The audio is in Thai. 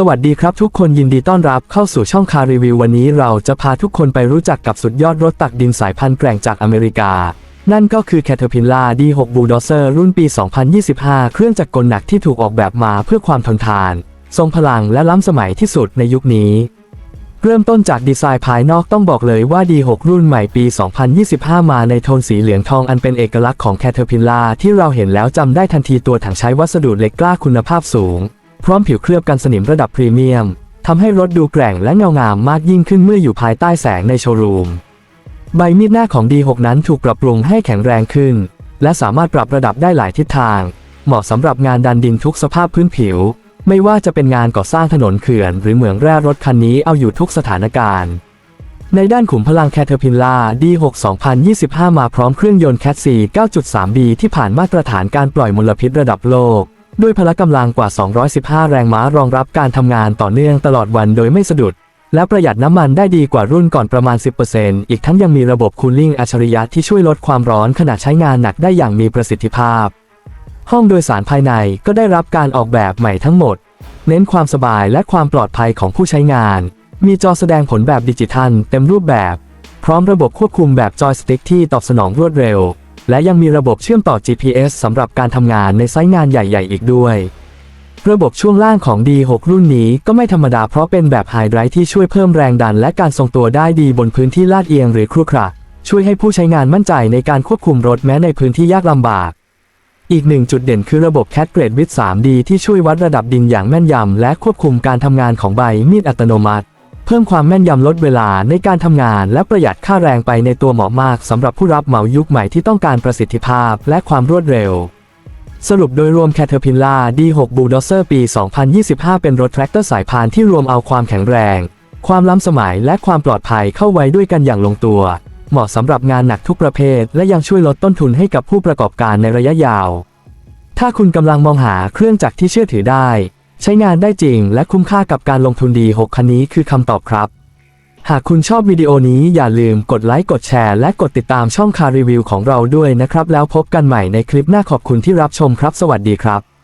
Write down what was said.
สวัสดีครับทุกคนยินดีต้อนรับเข้าสู่ช่องคารีวิววันนี้เราจะพาทุกคนไปรู้จักกับสุดยอดรถตักดินสายพันธุ์แกร่งจากอเมริกา นั่นก็คือ Caterpillar D6 Bulldozer รุ่นปี 2025 เครื่องจักรกลหนักที่ถูกออกแบบมาเพื่อความทนทาน ทรงพลังและล้ำสมัยที่สุดในยุคนี้ เริ่มต้นจากดีไซน์ภายนอกต้องบอกเลยว่า D6 รุ่นใหม่ปี 2025 มาในโทนสีเหลืองทองอันเป็นเอกลักษณ์ของ Caterpillar ที่เราเห็นแล้วจำได้ทันทีตัวถังใช้วัสดุเหล็กกล้าคุณภาพสูง พร้อมผิวเคลือบกันสนิมระดับพรีเมียมทำให้รถดูแกร่งและเงางามมากยิ่งขึ้นเมื่ออยู่ภายใต้แสงในโชว์รูม ใบมีดหน้าของ D6 นั้นถูกปรับปรุงให้แข็งแรงขึ้น และสามารถปรับระดับได้หลายทิศทาง เหมาะสำหรับงานดันดินทุกสภาพพื้นผิว ไม่ว่าจะเป็นงานก่อสร้างถนนเขื่อน หรือเหมืองแร่รถคันนี้เอาอยู่ทุกสถานการณ์ ในด้านขุมพลัง Caterpillar D6 2025 มาพร้อมเครื่องยนต์ Cat C 9.3B ที่ผ่านมาตรฐานการปล่อยมลพิษระดับโลก ด้วยพละกำลังกว่า 215 แรงม้ารองรับการทำงานต่อเนื่องตลอดวันโดยไม่สะดุด และประหยัดน้ำมันได้ดีกว่ารุ่นก่อนประมาณ 10%อีกทั้งยังมีระบบคูลลิ่งอัจฉริยะที่ช่วยลดความร้อนขณะใช้งานหนักได้อย่างมีประสิทธิภาพ ห้องโดยสารภายในก็ได้รับการออกแบบใหม่ทั้งหมด เน้นความสบายและความปลอดภัยของผู้ใช้งาน มีจอแสดงผลแบบดิจิทัล เต็มรูปแบบ พร้อมระบบควบคุมแบบจอยสติ๊กที่ตอบสนองรวดเร็ว และยังมีระบบเชื่อมต่อ GPS สำหรับการทำงานในไซต์งานใหญ่ ๆ อีกด้วย ระบบช่วงล่างของ D6 รุ่นนี้ก็ไม่ธรรมดาเพราะเป็นแบบไฮไดรท์ที่ช่วยเพิ่มแรงดันและการทรงตัวได้ดีบนพื้นที่ลาดเอียงหรือครุขระช่วยให้ผู้ใช้งานมั่นใจในการควบคุมรถแม้ในพื้นที่ยากลำบาก อีกหนึ่งจุดเด่นคือระบบ Cat Grade with 3D ที่ช่วยวัดระดับดินอย่างแม่นยำและควบคุมการทำงานของใบมีดอัตโนมัติ เพิ่มความแม่นยำลดเวลาในการทำงาน และประหยัดค่าแรงไปในตัวเหมาะมากสำหรับผู้รับเหมายุคใหม่ที่ต้องการประสิทธิภาพและความรวดเร็ว สรุปโดยรวม Caterpillar D6 Bulldozer ปี 2025 เป็นรถแทรกเตอร์สายพานที่รวมเอาความแข็งแรง ความล้ำสมัยและความปลอดภัยเข้าไว้ด้วยกันอย่างลงตัว เหมาะสำหรับงานหนักทุกประเภท และยังช่วยลดต้นทุนให้กับผู้ประกอบการในระยะยาว ถ้าคุณกำลังมองหาเครื่องจักรที่เชื่อถือได้ ใช้งานได้จริงและคุ้มค่ากับการลงทุนดี 6 คันนี้คือคำตอบครับ หากคุณชอบวิดีโอนี้อย่าลืมกดไลค์กดแชร์และกดติดตามช่องคารีวิวของเราด้วยนะครับ แล้วพบกันใหม่ในคลิปหน้าขอบคุณที่รับชมครับ สวัสดีครับ